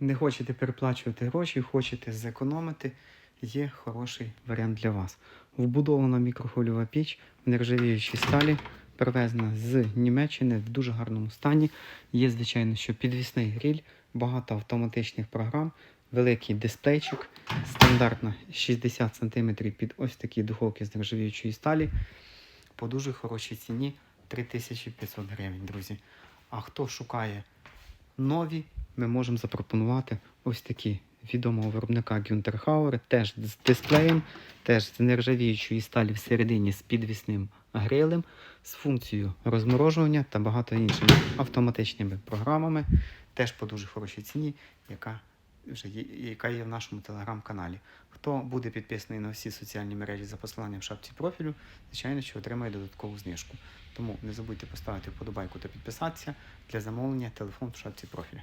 не хочете переплачувати гроші, хочете зекономити, є хороший варіант для вас. Вбудована мікрохвильова піч в нержавіючій сталі, привезена з Німеччини в дуже гарному стані. Є, звичайно, що підвісний гриль, багато автоматичних програм, великий дисплейчик, стандартна 60 см під ось такі духовки з нержавіючої сталі. По дуже хорошій ціні 3500 гривень, друзі. А хто шукає нові, ми можемо запропонувати ось такі відомого виробника Гюнтерхауер, теж з дисплеєм, теж з нержавіючої сталі всередині з підвісним грилем, з функцією розморожування та багато іншими автоматичними програмами, теж по дуже хорошій ціні, яка вже є, яка є в нашому телеграм-каналі. Хто буде підписаний на всі соціальні мережі за посиланням в шапці профілю, звичайно, що отримає додаткову знижку. Тому не забудьте поставити вподобайку та підписатися для замовлення телефон в шапці профілю.